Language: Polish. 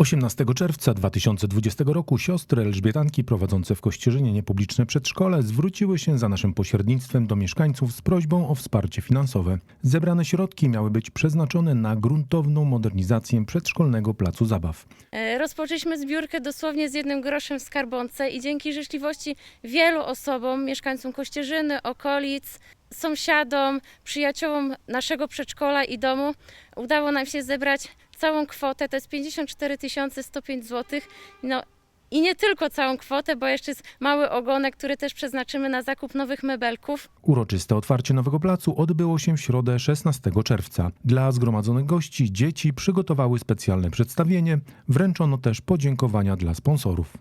18 czerwca 2020 roku siostry Elżbietanki prowadzące w Kościerzynie niepubliczne przedszkole zwróciły się za naszym pośrednictwem do mieszkańców z prośbą o wsparcie finansowe. Zebrane środki miały być przeznaczone na gruntowną modernizację przedszkolnego placu zabaw. E, Rozpoczęliśmy zbiórkę dosłownie z jednym groszem w skarbonce i dzięki życzliwości wielu osobom, mieszkańcom Kościerzyny, okolic, sąsiadom, przyjaciołom naszego przedszkola i domu udało nam się zebrać całą kwotę, to jest 54 105 zł. No i nie tylko całą kwotę, bo jeszcze jest mały ogonek, który też przeznaczymy na zakup nowych mebelków. Uroczyste otwarcie nowego placu odbyło się w środę 16 czerwca. Dla zgromadzonych gości dzieci przygotowały specjalne przedstawienie, wręczono też podziękowania dla sponsorów.